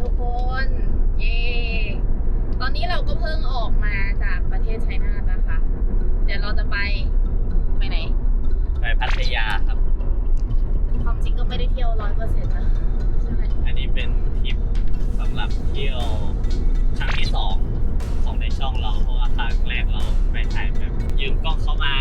ทุกคน เย้ตอนนี้เราก็เพิ่งออกมาจากประเทศไชน่านะคะ เดี๋ยวเราจะไป ไปไหน ไปพัทยาครับ ความจริงก็ไม่ได้เที่ยวร้อยเปอร์เซ็นต์นะใช่ไหมอันนี้เป็นทริปสำหรับเที่ยวครั้งที่สองของในช่องเราเพราะว่าครั้งแรกเราไปถ่ายแบบยืมกล้องเข้ามา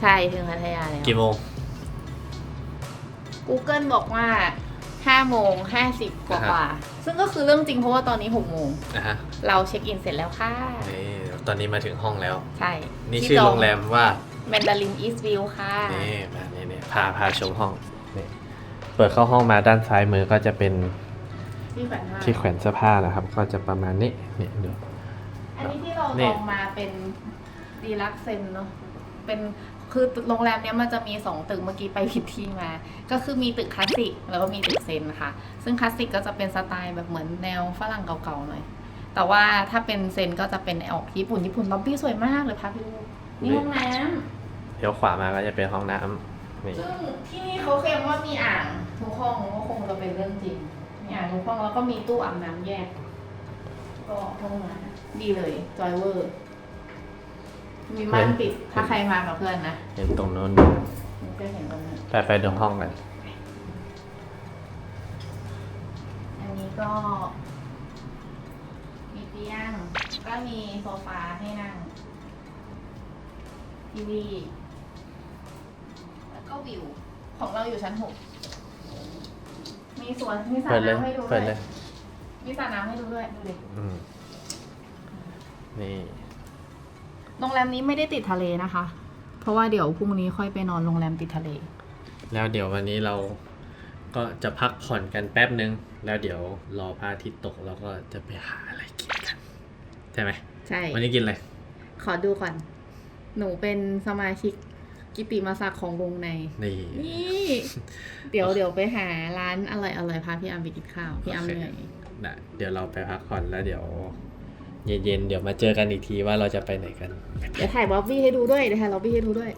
ใช่ถึงพัทยาแล้ว กี่โมง Google บอกว่า5โมง50กว่าอ่าฮะ กว่า ซึ่งก็คือเรื่องจริงเพราะว่าตอนนี้6โมงนะฮะเราเช็คอินเสร็จแล้วค่ะ นี่ตอนนี้มาถึงห้องแล้ว ใช่นี่ที่ชื่อจโรงแรมว่า แมนดารินอีสต์วิวค่ะ นี่มานี่นี่พาพาชมห้องนี่เปิดเข้าห้องมาด้านซ้ายมือก็จะเป็นที่แขวนผ้าที่แขวนเสื้อผ้านะครับ ก็จะประมาณนี้นี่ดู อันนี้ที่เรานี่ ลองมาเป็นดีลักเซนเนาะ เป็น คือโรงแรมเนี้ยมันจะมีสองตึกเมื่อกี้ไปผิดที่มา ก็คือมีตึกคลาสสิกแล้วก็มีตึกเซนค่ะ ซึ่งคลาสสิกก็จะเป็นสไตล์แบบเหมือนแนวฝรั่งเก่าๆหน่อย แต่ว่าถ้าเป็นเซนก็จะเป็นออกญี่ปุ่นญี่ปุ่นล็อบบี้สวยมากเลยพาพี่ลูกนี่ห้องน้ำเดี๋ยวขวามาก็จะเป็นห้องน้ำนี่ซึ่งที่นี่เขาเคลมว่ามีอ่างทุกห้องก็คงจะเป็นเรื่องจริงมีอ่างทุกห้องแล้วก็มีตู้อาบน้ำแยก ก็ห้องน้ำดีเลยจอยเวอร์ มีม่านปิดถ้าใครมากับเพื่อนนะเห็นตรงโน้นมันจะเห็นตรงนี้ไปไปดูห้องกันอันนี้ก็ มีเตียงก็มีโซฟาให้นั่งทีวีแล้วก็วิว ของเราอยู่ชั้นหกมีสวนมีสระเปิดเลยน้ำให้ดูเปิด้ดวเลยยมีสระน้ำให้ดูด้วยดูดิอืมนี่ โรงแรมนี้ไม่ได้ติดทะเลนะคะ เพราะว่าเดี๋ยวพรุ่งนี้ค่อยไปนอนโรงแรมติดทะเล แล้วเดี๋ยววันนี้เราก็จะพักผ่อนกันแป๊บนึง แล้วเดี๋ยวรอพระอาทิตย์ตกแล้วก็จะไปหาอะไรกินกัน ใช่ไหมใช่ วันนี้กินอะไร ขอดูก่อน หนูเป็นสมาชิกกิติมาศักดิ์ของวงใน นี่ นี่ เดี๋ยวเดี๋ยวไปหาร้านอร่อยอร่อยพาพี่อัมไปกินข้าว พี่อัมโอเคเหนื่อย นะเดี๋ยวเราไปพักผ่อนแล้วเดี๋ยว เย็นๆ เดี๋ยวมาเจอกันอีกทีว่าเราจะไปไหนกัน เดี๋ยวถ่ายบ๊อบบี้ให้ดูด้วยเดี๋ยวถ่ายบ๊อบบี้ให้ดูด้วย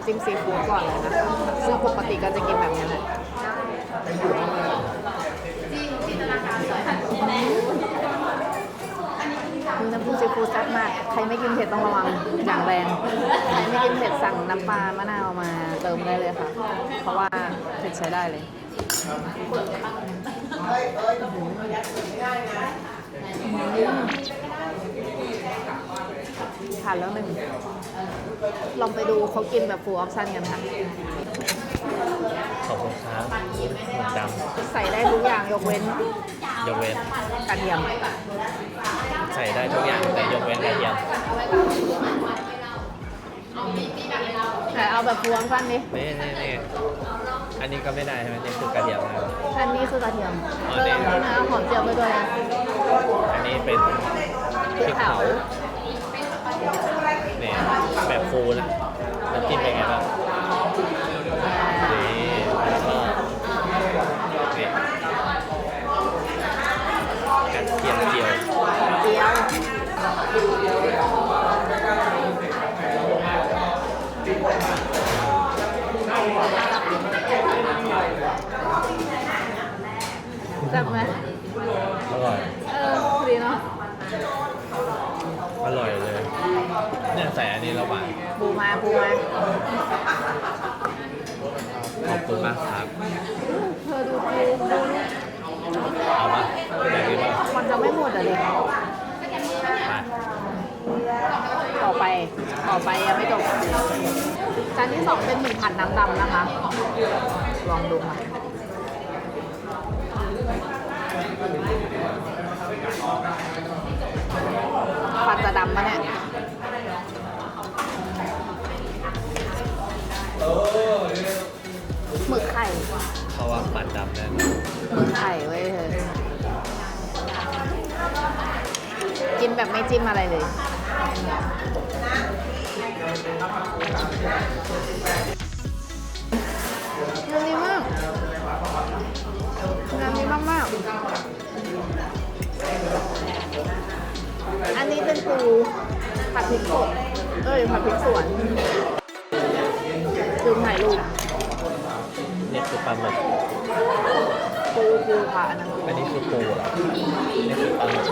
ำจิ้มซีฟู้ดก่อนเลยนะคะซึ่งปกติก็จะกินแบบนี้แหละคือน้ำจิ้มซีฟู้ดแซ่บมาก ใครไม่กินเผ็ดต้องระวังอย่างแรง ใครไม่กินเผ็ดสั่งน้ำปลามะนาวมาเติมได้เลยค่ะ เพราะว่าเผ็ดใช้ได้เลยผ่านแล้วหนึ่ง ลองไปดูเขากินแบบ full option กันค่ะ ขอบคุณครับหมึกดใส่ได้ทุกอย่างยกเว้นำยกเว้นกระเทียม ใส่ได้ทุกอย่างแต่ยกเว้นกระเทียมแต่เอาแบบ full option ดินี่นี่นี่อันนี้ก็ไม่ได้ใช่ไหมนี่คือกระเทียมนะครับ อันนี้คือกระเทียมอ๋อเพิ่นี่มนี่นะหอมเจียวไปด้วยนะอันนี้เป็นพริกเผาเนี่ย แบบฟูนะน้ำจิ้มเป็นไงบ้างนี่แล้วก็นี่กระเทียมเจียว หอมเจียวแซ่บไหม อร่อย เออดีเนาะ อร่อยเลย เนี่ย ใส่อันนี้ระหว่างปูมาปูมาขอบคุณมากครับ เธอดูปูดูเอาปะอยากกินปะมันจะไม่หมดอะดิไปต่อไปต่อไปยังไม่จบจานที่สองเป็นหมี่ผัดน้ำดำนะคะ ลองดูค่ะผัดจะดำปะเนี่ย กินแบบไม่จิ้มอะไรเลย น้ำดีมากน้ำดีมากมาก อันนี้เป็นปูผัดพริกสดเอ้ยผัดพริกสวนดูถ่ายรูป เนี่คือปลาหมึก ปูปูค่ะอันนั้นอันนี้คือปูเหรอนี่คือปลาหมึก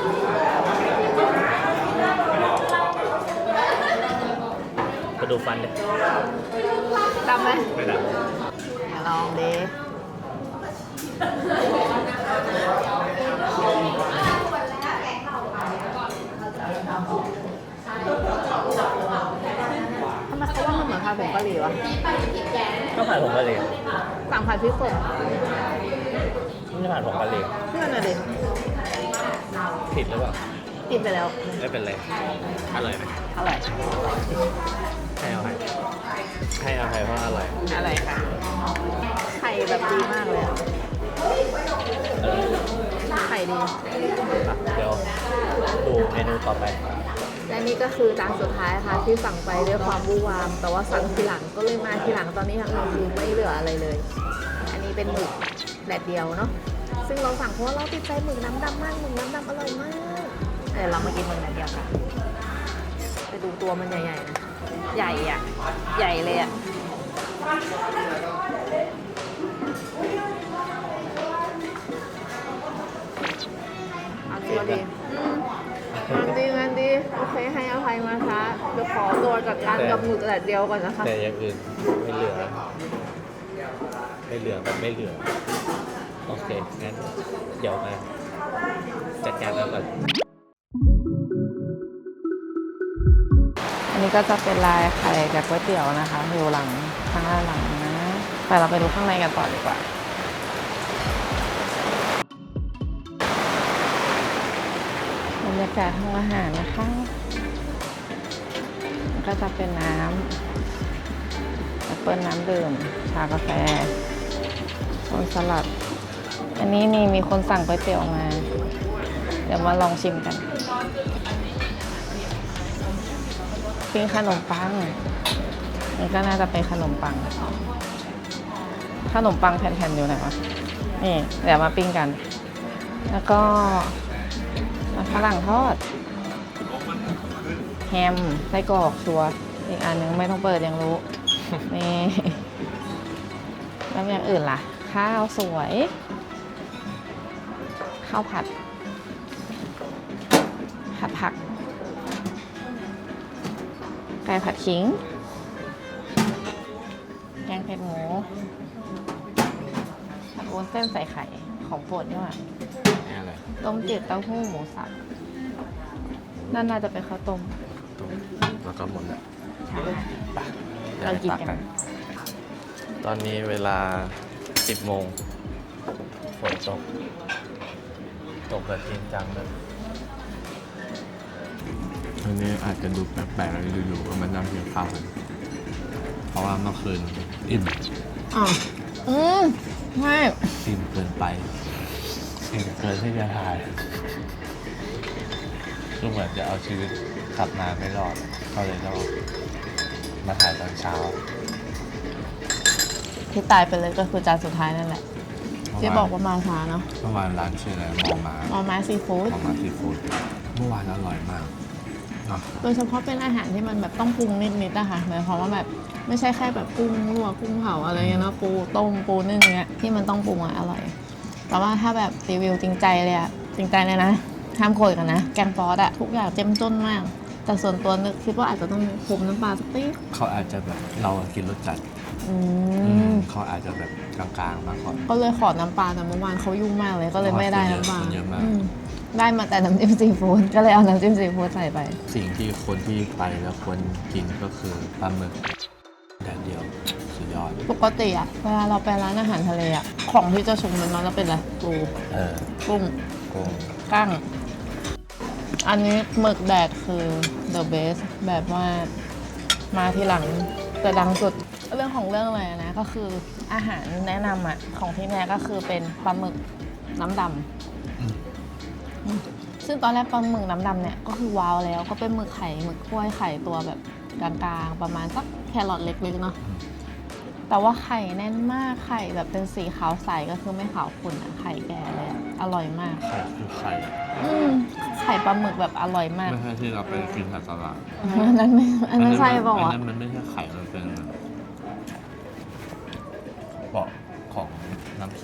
มาดูฟันเลยดำไหมไม่ดอย่าลองดิทำไมเขาว่ามันเหมือนผัดผงกะหรี่วะำก็ผ่านผงกะหรี่สั่งผัดพริกสด ไม่ได้ผ่านผงกะหรี่เพื่อนน่ะดิผิดหรือเปล่ากินไปแล้ว ไม่เป็นไรอร่อยไหมอร่อยให้เอาให้ให้เอาให้เพราะอร่อยอร่อยค่ะไข่แบบดีมากเลยอะเออไข่ดี อะเดี๋ยวดูเมนูต่อไป และนี่ก็คือจานสุดท้ายค่ะที่สั่งไปด้วยความวู่วาม แต่ว่าสั่งทีหลังก็เลยมาทีหลังตอนนี้ทางเราคือไม่เหลืออะไรเลย อันนี้เป็นหมึก แดดเดียวเนาะซึ่งเราสั่งเพราะว่าเราติดใจหมึกน้ำดำมากหมึกน้ำดำอร่อยมากเดี๋ยวเรามากินหมึกแดดเดียวกันไปดูตัวมันใหญ่ๆนะใหญ่อะใหญ่เลยอะเอาดีเอาดีอืมงานดีงานดีโอเคให้อภัยมาช้าเดี๋ยวขอตัวจัดการกับหมึกแต่เดียวก่อนนะคะ แต่อย่างอื่นไม่เหลือ ไม่เหลือแบบไม่เหลือ โอเค งั้นเดี๋ยวมาจัดการแล้วก่อน อันนี้ก็จะเป็นลายไข่กับก๋วยเตี๋ยวนะคะอยู่หลังข้างหน้าหลังนะ แต่เราไปดูข้างในกันต่อดีกว่า บรรยากาศห้องอาหารนะคะ ก็จะเป็นน้ำแล้วก็ปิลน้ำดื่ม ชากาแฟโซนสลัด อันนี้นี่มีคนสั่งก๋วยเตี๋ยวมา เดี๋ยวมาลองชิมกันปิ้งขนมปังนี่ก็น่าจะเป็นขนมปัง ขนมปังแผ่นๆอยู่ไหนวะ นี่ เดี๋ยวมาปิ้งกัน แล้วก็มันฝรั่งทอด แฮม ไส้กรอกชัว อีกอันนึงไม่ต้องเปิดยังรู้ นี่ แล้วอย่างอื่นล่ะ ข้าวสวยาวผัดผัดผัก ไก่ผัดขิง แกงเผ็ดหมูผัดวุ้นเส้นใส่ไข่ของโปรดนี่หว่านี่อะไรต้มจืดเต้าหู้หมูสับ นั่นน่าจะเป็นข้าวต้มต้มแล้วก็หมดแล้วเรากินกัน ตอนนี้เวลา 10โมงฝนตก ตกแบบจริงจังเลยอันนี้อาจจะดูแปลกๆเลยดูๆว่ามันนั่งกินข้าวกันเพราะว่าเมื่อคืนอิ่มอ๋ออืมไม่อิ่มเกินไปอิ่มเกินที่จะถ่ายก็เหมือนจะเอาชีวิตขับมาไม่รอดก็เลยต้องมาถ่ายตอนเช้า ที่ตายไปเลยก็คือจานสุดท้ายนั่นแหละ ที่บอกว่ามาช้าเนาะเมื่อวานร้านชื่ออะไรมอมามอม้าซีฟู้ดมอมาซีฟู้ดเมื่อวานอร่อยมากเนาะโดยเฉพาะเป็นอาหารที่มันแบบต้องปรุงนิดๆนะคะหมายความว่าแบบไม่ใช่แค่แบบกุ้งลวกกุ้งเผาอะไรเงี้ยเนาะปูต้มปูนึ่งเงี้ยที่มันต้องปรุงอะอร่อย แต่ว่าถ้าแบบรีวิวจริงใจเลยอะจริงใจเลยนะห้ามโกรธกันนะ แกงปอดอะทุกอย่างเจ้มจนมาก แต่ส่วนตัวนึกคิดว่าอาจจะต้องคมน้ำปลาสักติ๊กเขาอาจจะแบบเรากินรสจัด อือืมมเขาอาจจะแบบกลางๆมากกว่าก็เลยขอน้ำปลาแต่เมื่อวานเขายุ่งมากเลยก็เลยไม่ได้น้ำปลาคนเยอะมาก อืมได้มาแต่น้ำจิ้มซีฟู้ดก็เลยเอาน้ำจิ้มซีฟู้ดใส่ไป สิ่งที่คนที่ไปแล้วควรกินก็คือปลาหมึกแดดเดียวสุดยอด ปกติอะเวลาเราไปร้านอาหารทะเลอะของที่จะชมมันมักจะเป็นอะไรปูเออกุ้งกุ้งกั้ง อันนี้หมึกแดดคือ the best แบบว่ามาทีหลังแต่ดังสุด เรื่องของเรื่องเลยนะก็คืออาหารแนะนำอะของที่เนี่ยก็คือเป็นปลาหมึกน้ำดำอืมอืมซึ่งตอนแรกปลาหมึกน้ำดำเนี่ยก็คือว้าวแล้วก็เป็นหมึกไข่หมึกกล้วยไข่ตัวแบบกลางๆ ประมาณสักแครอทเล็กๆเนาะแต่ว่าไข่แน่นมากไข่แบบเป็นสีขาวใสก็คือไม่ขาวขุ่นอะไข่แก่เลยอะอร่อยมาก ไข่คือไข่อืมไข่ปลาหมึกแบบอร่อยมาก ไม่ใช่ที่เราไปกินผัดสลัดอันนั้นไม่อันนั้นใช่เปล่าอันวะนั้นมันไม่ใช่ไข่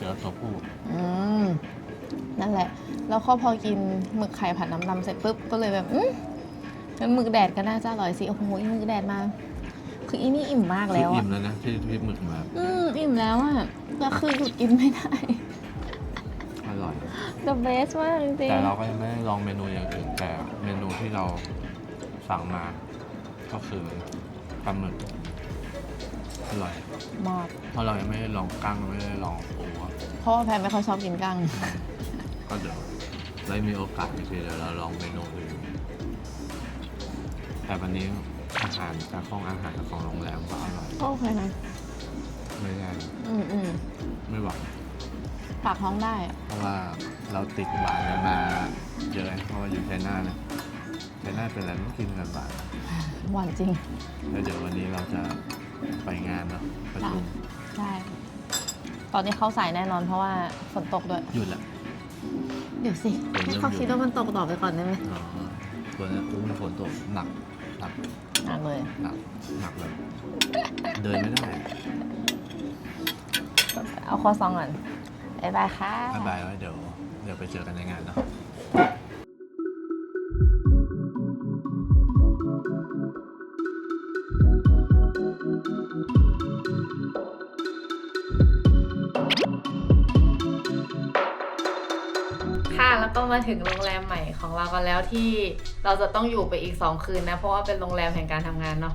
น้ำเชื้อตัวผู้อืมนั่นแหละ แล้วก็พอกินหมึกไข่ผัดน้ำดำเสร็จปุ๊บก็เลยแบบอืมงั้นหมึกแดดก็น่าจะอร่อยสิโอ้โหอีหมึกแดดมา คืออีนี่อิ่มมากคือแล้วอิ่อะมแล้วนะที่ที่หมึกมาอืมอิ่มแล้วอะแต่คือหยุดกินไม่ได้ อร่อย the best มากจริงแต่เราก็ยังไม่ได้ลองเมนูอย่างอื่นแต่เมนูที่เราสั่งมา ก็คือปลาหมึก อร่อยๆมากเพราะเรายังไม่ได้ลองกั้งไม่ได้ลองปูอะเพราะว่าแพนไม่ค่อยชอบกินกั้งก็เดี๋ยวได้มีโอกาสอีกทีเดี๋ยวเราลองเมนูอื่นแต่วันนี้อาหารจากห้องอาหารของโรงแรมก็อร่อยก็โอเคนะไม่ได้อืมอืมไม่หวังปากท้องได้อะเพราะว่าเราติดหวานกันมาเยอะเพราะว่าอยู่ชัยนาทนะชัยนาทเป็นอะไรไม่กินกันหวานหวานจริง แล้วเดี๋ยววันนี้เราจะ ไปงานเนาะประชุมใช่ตอนนี้เข้าสายแน่นอนเพราะว่าฝนตกด้วย หยุดละ เดี๋ยวสิฝนเริ่มให้เขาคิดว่ามันตกต่อไปก่อนได้ไหมอ๋อฝนอุ้มฝนตกหนักหนักอ่านเลยหนักหนักเลยเดินไม่ได้เอาข้อซองก่อนบ๊ายบายค่ะ บายบายไว้เดี๋ยว เดี๋ยวไปเจอกันในงานเนาะ มาถึงโรงแรมใหม่ของเรากันแล้วที่เราจะต้องอยู่ไปอีก 2 คืนนะ เพราะว่าเป็นโรงแรมแห่งการทำงานเนาะ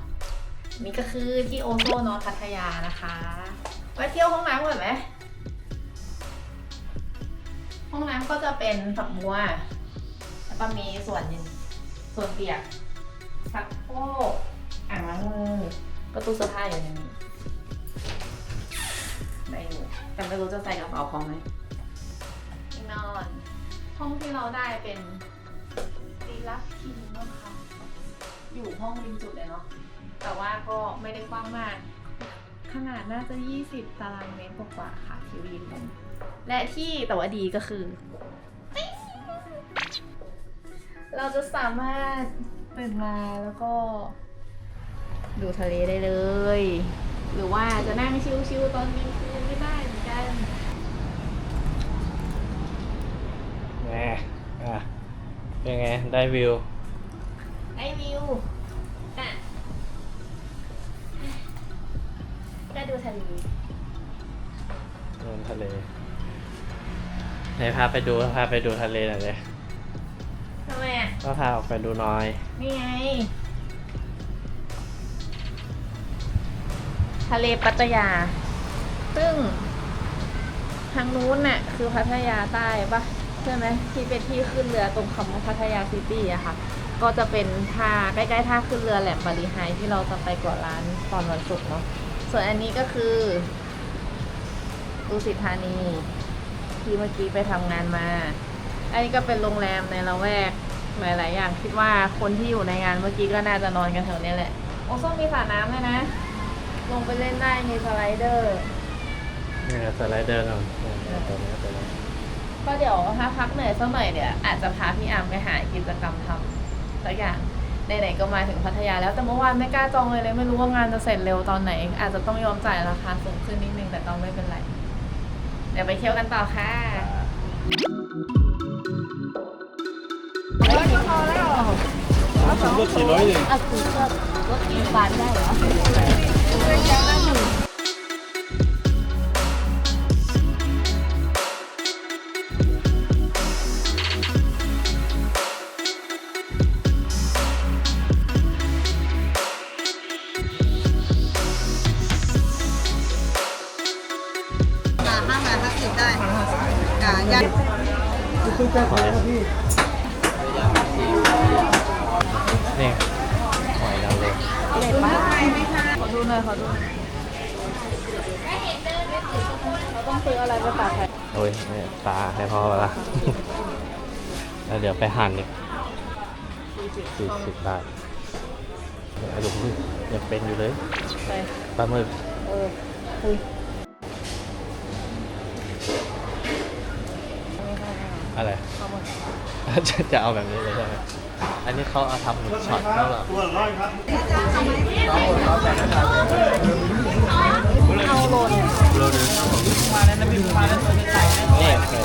นี่ก็คือที่โอโซนอพัทยานะคะไปเที่ยวห้องน้ำก่อนไหมห้องน้ำก็จะเป็นฝักบัวแล้วก็มีส่วนส่วนเปียกสักโครกอ่างล้างมือก็ตู้เสื้อผ้าอยู่ในนี้แต่ไม่รู้จะใส่กระเป๋าพอไหมที่นอน ห้องที่เราได้เป็นดีลักคิงนะคะอยู่ห้องริมสุดเลยเนาะแต่ว่าก็ไม่ได้กว้างมาก ขนาดน่าจะ 20 ตารางเมตรกว่าๆค่ะทิวยินมุมและที่แต่ว่าดีก็คือ เราจะสามารถตื่นมาแล้วก็ ดูทะเลได้เลย หรือว่าจะนั่งชิลๆตอนกลางคืนก็ได้เหมือนกัน แหม อะเป็นไง ได้วิวไอวิวอะก็ดูทะเลนนทะเลไหนพาไปดูพาไปดูทะเลหน่อยเลยทำไมอะ ก็พาออกไปดูหน่อย นี่ไง ทะเลปัตตยา ซึ่ง ทางนู้นน่ะ คือพัทยาใต้ปะ ใช่ไหมที่เป็นที่ขึ้นเรือตรงคำว่าพัทยาซิตี้อะค่ะ ก็จะเป็นท่าใกล้ๆท่าขึ้นเรือแหลมบารีไฮที่เราจะไปเกาะล้านตอนวันศุกร์เนาะส่วนอันนี้ก็คือดุสิตธานี ที่เมื่อกี้ไปทำงานมาอันนี้ก็เป็นโรงแรมในละแวกหลายๆอย่างคิดว่าคนที่อยู่ในงานเมื่อกี้ก็น่าจะนอนกันแถวเนี้ยแหละโอ้ส้มมีสระน้ำเลยนะ ลงไปเล่นได้มีสไลเดอร์นี่ไงสไลเดอร์เราเนี่ยตัวนี้ตัวนี้ ก็เดี๋ยวถ้าพักเหนื่อยสักหน่อยเดี๋ยวอาจจะพาพี่อาร์มไปหากิจกรรมทำสักอย่างไหนๆก็มาถึงพัทยาแล้วแต่เมื่อวานไม่กล้าจองเลยเลยไม่รู้ว่างานจะเสร็จเร็วตอนไหน อาจจะต้องยอมจ่ายราคาสูงขึ้นนิดนึงแต่ก็ไม่เป็นไร เดี๋ยวไปเที่ยวกันต่อค่ะร้อยก็พอแล้วรถสี่ร้อยเลยอะคือก็รถกี่บาทได้เหรอ ไปหั่นอีกสี่สิบบาทไอ้หลุมยังเป็นอยู่เลยไปปลาหมึกเออคืออะไรเอาหมดจะจะเอาแบบนี้เลยใช่ไหมอันนี้เขาเอาทำหมึกช็อตเขาเหรอเอาโลนโลนึงนี่ปู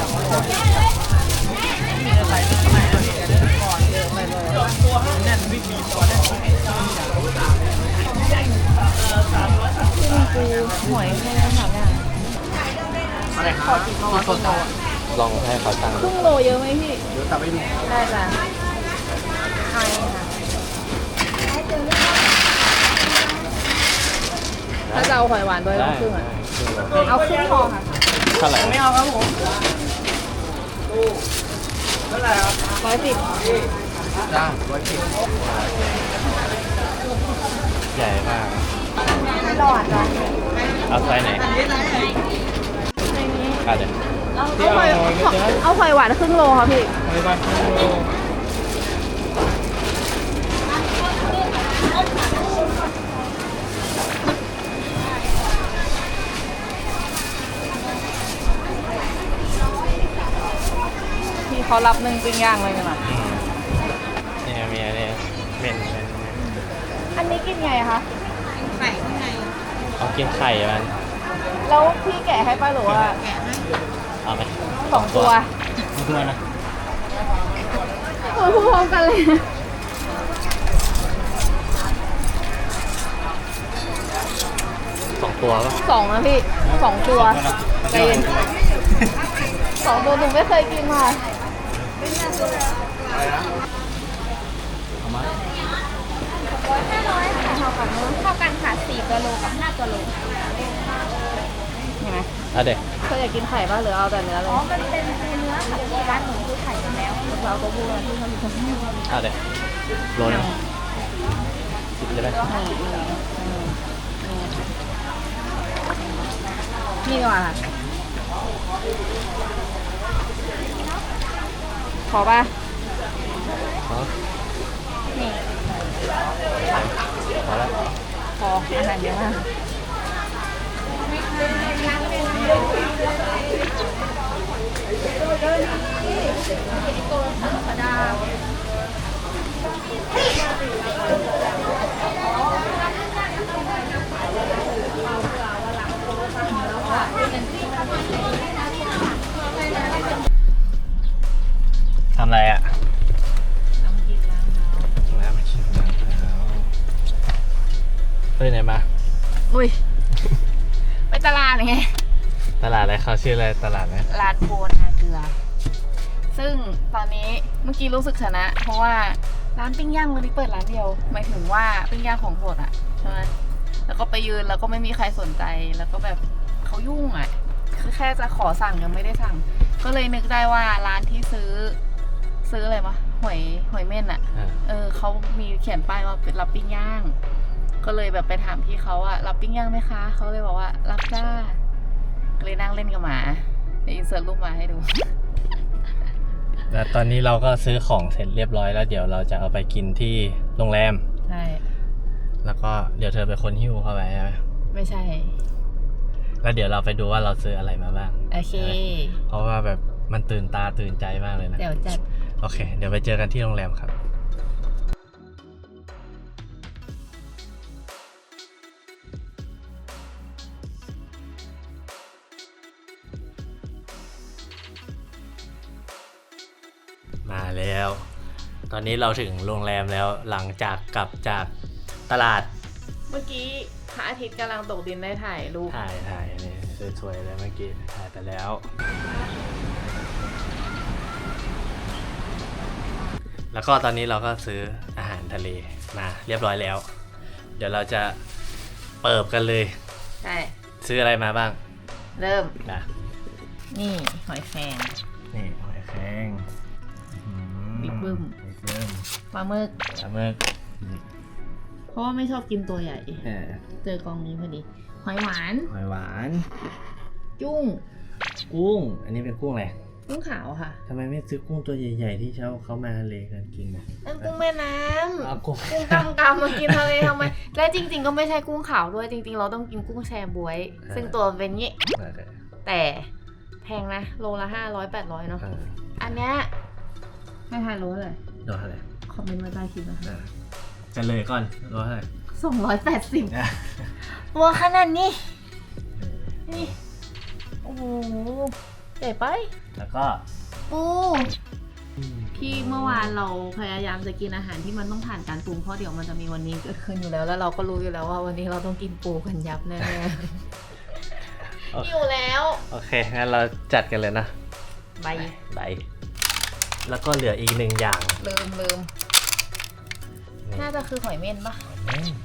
หอยแค่นั้นหรอเนี่ยอะไรครับขอกี่โลอะกี่โลอะลองให้เขาตั้งคดูรึ่งโลเยอะไหมพี่ เดี๋ยวตับไปดูได้จ้ะใช่ค่ะถ้าจะเอาหอยหวานด้วยต้องครึ่งอะเอาครึ่งพอค่ะเท่าไหร่ไม่เอาครับผม่าไหร่ครับร้อยสิบจ้าร้อยสิบใหญ่มากไม่หลอดจ้ะเอาไซส์ไหนในนี้อะเดี๋ยวเอาหอยเอาหอยหวานครึ่งโลค่ะพี่ไม่บ้านครึ่งโล เขารับนึ่งปิ้งย่างเลยนะนี่มีอันนี้เป็นเป็นอันนี้กินไงคะ ไข่ข้างในเอากินไข่มันแล้วพี่แกะให้ป้าหรือว่าแกะให้เอาไหมสองตัวตัวนะโอ้ยพูดพร้อมกันเลยสองตัวปะสองนะพี่สองตัวใจเย็นสองตัวหนูไม่เคยกินค่ะเอามา เท่ากันเท่ากันค่ะสี่กิโลกับห้ากิโลเห็นไหมเอาเด็กเธออยากกินไข่ป่ะหรือเอาแต่เนื้อเลยอ๋อมันเป็นเนื้อค่ะที่ร้านหนูคือไข่กันแล้วเราก็พูดที่เขาอยู่ตรงนี้เอาเด็กโลนึงสิบเลยไหมนี่ดีกว่าค่ะข อป่ะอ๋อนี่พอแล้วขออาหารเยอะมาก ชื่ออะไรตลาดไหมร้านโพนาเกลือ ซึ่งตอนนี้เมื่อกี้รู้สึกชนะ เพราะว่าร้านปิ้งย่างวันนี้เปิดร้านเดียว หมายถึงว่าปิ้งย่างของสดอะใช่ไหมแล้วก็ไปยืนแล้วก็ไม่มีใครสนใจแล้วก็แบบเขายุ่งอะคือแค่จะขอสั่งยังไม่ได้สั่ง ก็เลยนึกได้ว่าร้านที่ซื้อ ซื้ออะไรมะหอยหอยเม่นอะอ่าเออเขามีเขียนป้ายว่าเป็นรับปิ้งย่าง ก็เลยแบบไปถามพี่เขาอะรับปิ้งย่างไหมคะ เขาเลยบอกว่ารับจ้าก็ เลยนั่งเล่นกับหมาเดี๋ยวอินเสิร์ตรูปมาให้ดู แล้วตอนนี้เราก็ซื้อของเสร็จเรียบร้อยแล้ว เดี๋ยวเราจะเอาไปกินที่โรงแรม ใช่ แล้วก็เดี๋ยวเธอเป็นคนหิ้วเข้าไปใช่ไหมไม่ใช่ แล้วเดี๋ยวเราไปดูว่าเราซื้ออะไรมาบ้าง โอเค เพราะว่าแบบมันตื่นตาตื่นใจมากเลยนะ เดี๋ยวจัด โอเค เดี๋ยวไปเจอกันที่โรงแรมครับ อนนี้เราถึงโรงแรมแล้วหลังจากกลับจากตลาดเมื่อกี้พระอาทิตย์กำลังตกดินได้ถ่ายรูปถ่ายถ่ายนี่สวยๆเลยเมื่อกี้ถ่ายไปแล้ว แล้วก็ตอนนี้เราก็ซื้ออาหารทะเลมาเรียบร้อยแล้ว เดี๋ยวเราจะเปิบกันเลยใช่ซื้ออะไรมาบ้าง เริ่มนะนี่หอยแครงนี่หอยแครงบิ๊กบึ้มบิ๊กบึ้ม ปลาหมึกปลาหมึกเพราะว่าไม่ชอบกินตัวใหญ่ เออเจอกองนี้พอดี หอยหวาน หอยหวาน จุ้ง กุ้ง อันนี้เป็นกุ้งอะไรกุ้งขาวค่ะทำไมไม่ซื้อกุ้งตัวใหญ่ ๆ ที่เช้าเขามาทะเลกันกินนะนั่นกุ้งแม่น้ำเอากุ้งกุ้งกำกำมากินทะเลทำไม และจริง ๆ ก็ไม่ใช่กุ้งขาวด้วยจริง ๆ เราต้องกินกุ้งแชบวย ซึ่งตัวเป็นงี้โอเคแต่แพงนะโลละห้าร้อยแปดร้อยเนาะเอออันเนี้ยไม่ทายรู้เลยโดนอะไร คอมเมนต์ไว้ใต้คลิปนะคะอะจะเลยก่อนโดนอะไรสองร้อยแปดสิบตัวขนาดนี้ นี่ โอ้โหใหญ่ไปแล้วก็ปูที่เมื่อวานเราพยายามจะกินอาหารที่มันต้องผ่านการปรุงเพราะเดี๋ยวมันจะมีวันนี้เกิดขึ้นอยู่แล้ว แล้วเราก็รู้อยู่แล้วว่าวันนี้เราต้องกินปูกันยับแน่โอๆเคหิวแล้วโอเคงั้นเราจัดกันเลยนะใบไปแล้วก็เหลืออีกหนึ่งอย่าง ลืมลืม นี่น่าจะคือหอยเม่นปะเม่นนี่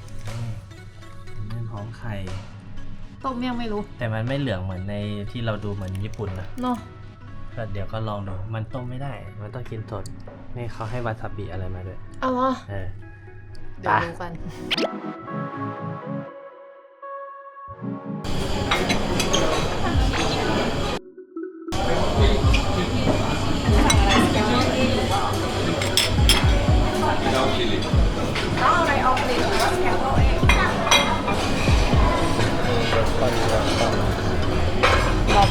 เม่นพร้อมไข่ ต้มยังไม่รู้ แต่มันไม่เหลืองเหมือนในที่เราดูเหมือนญี่ปุ่นนะเนาะก็เดี๋ยวก็ลองดู มันต้มไม่ได้ มันต้องกินสด นี่เขาให้วาซาบิอะไรมาด้วย เอาวะเออเดี๋ยวไปดูกัน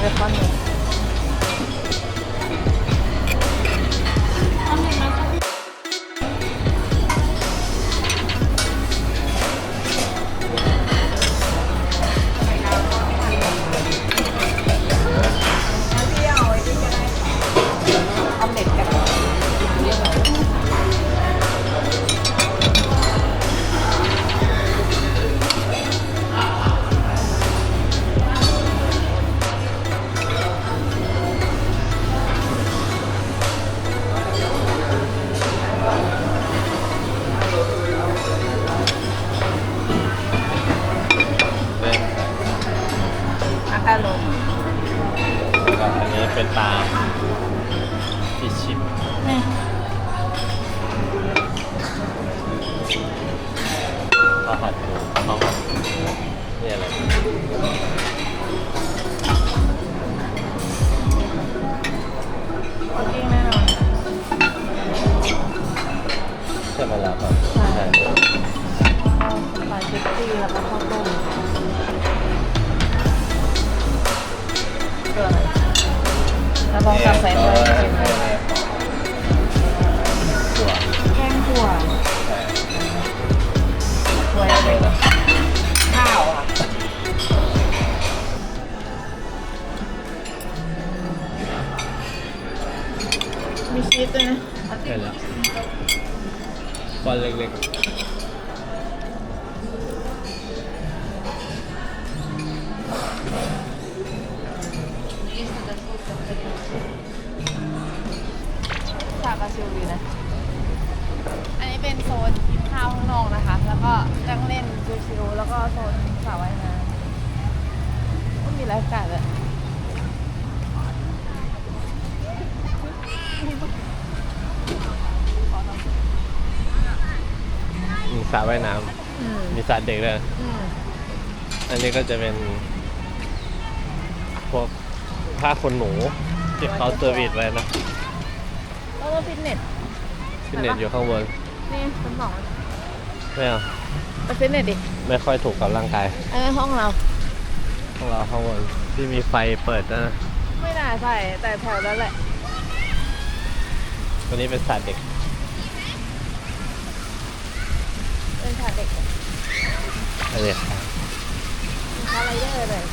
รอเแล้วก็นั่งเล่นชิวๆแล้วก็โซนสระว่ายน้ำก็มีไลฟ์การ์ดเลยมีสระว่ายน้อืมำมีสระเด็กด้วยอืมอันนี้ก็จะเป็นพวกผ้าขนหนูที่เขาเซอร์วิสไว้นะแล้วก็ฟิตเนส ฟิตเนสอยู่ข้างบน นี่ชั้นสอง ไม่เอาไปฟิตเนสดิไม่ค่อยถูกกับร่างกายอันนี้ห้องเรา ของเราข้างบนที่มีไฟเปิดนะ ไม่น่าใช่แต่แถวนั้นแหละ ตัวนี้เป็นสระเด็ก เป็นฉากเด็กอันนี้ครับมีคาไรเดอร์เลย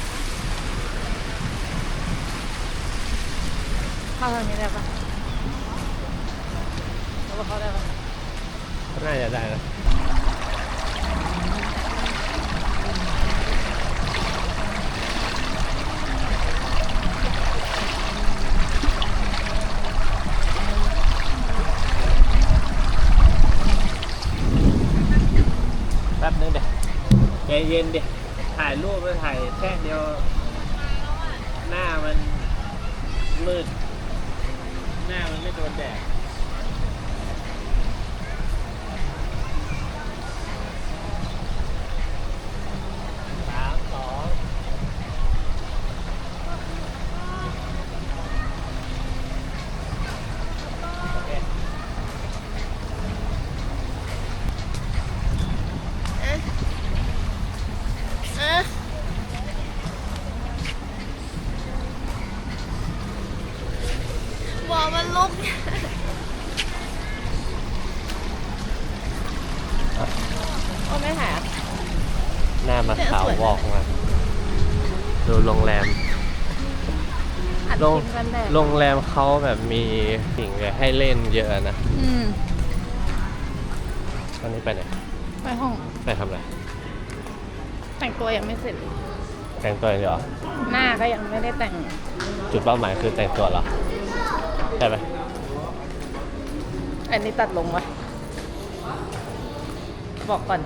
เข้าทางนี้ได้ปะเราเข้าได้ปะน่าจะได้นะแป๊บนึงเดี๋ยวใจ เย็นดิถ่ายรูปแล้วถ่ายแค่เดียว หน้ามันมืด หน้ามันไม่โดนแดด สามสองโอเค อะบอกมันลุกโอ้ไม่ถ่ายอะ หน้ามาขาววอกมา ดูโรงแรม อัด โรง คลิปกันแดด โรงแรมเขาแบบมีสิ่งให้เล่นเยอะนะอืมตอนนี้ไปไหน ไปห้องไปทำอะไร แต่งตัวยังไม่เสร็จเลยแต่งตัวอย่างเดียวเหรอหน้าก็ยังไม่ได้แต่ง จุดเป้าหมายคือแต่งตัวเหรอใช่ไหมอันนี้ตัดลงวะบอกก่อน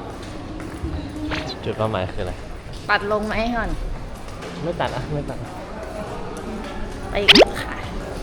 จุดเป้าหมายคืออะไร ตัดลงไหมก่อน ไม่ตัดอะไม่ตัดอะไป